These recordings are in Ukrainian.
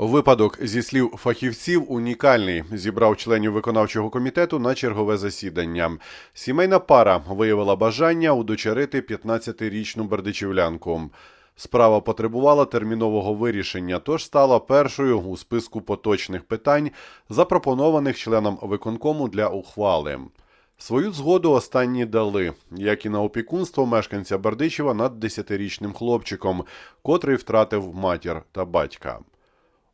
Випадок зі слів фахівців унікальний. Зібрав членів виконавчого комітету на чергове засідання. Сімейна пара виявила бажання удочерити 15-річну бердичівлянку. Справа потребувала термінового вирішення, тож стала першою у списку поточних питань, запропонованих членам виконкому для ухвали. Свою згоду останні дали, як і на опікунство мешканця Бердичева над 10-річним хлопчиком, котрий втратив матір та батька.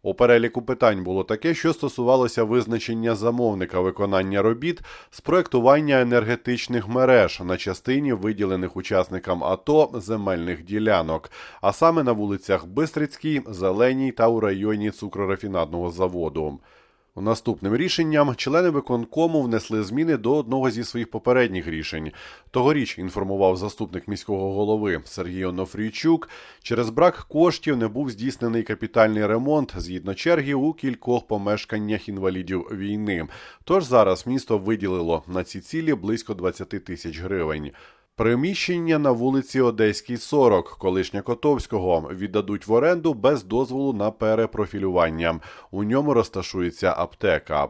У переліку питань було таке, що стосувалося визначення замовника виконання робіт з проектування енергетичних мереж на частині виділених учасникам АТО земельних ділянок, а саме на вулицях Бистрицькій, Зеленій та у районі цукрорафінадного заводу. Наступним рішенням члени виконкому внесли зміни до одного зі своїх попередніх рішень. Тогоріч інформував заступник міського голови Сергій Онофрійчук. Через брак коштів не був здійснений капітальний ремонт згідно черги у кількох помешканнях інвалідів війни. Тож зараз місто виділило на ці цілі близько 20 тисяч гривень. Приміщення на вулиці Одеській 40, колишня Котовського, віддадуть в оренду без дозволу на перепрофілювання. У ньому розташується аптека.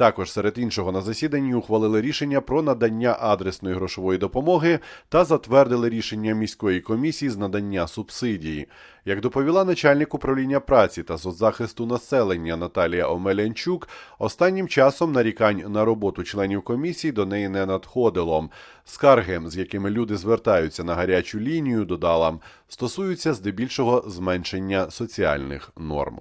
Також серед іншого на засіданні ухвалили рішення про надання адресної грошової допомоги та затвердили рішення міської комісії з надання субсидій. Як доповіла начальник управління праці та соцзахисту населення Наталія Омелянчук, останнім часом нарікань на роботу членів комісії до неї не надходило. Скарги, з якими люди звертаються на гарячу лінію, додала, стосуються здебільшого зменшення соціальних норм.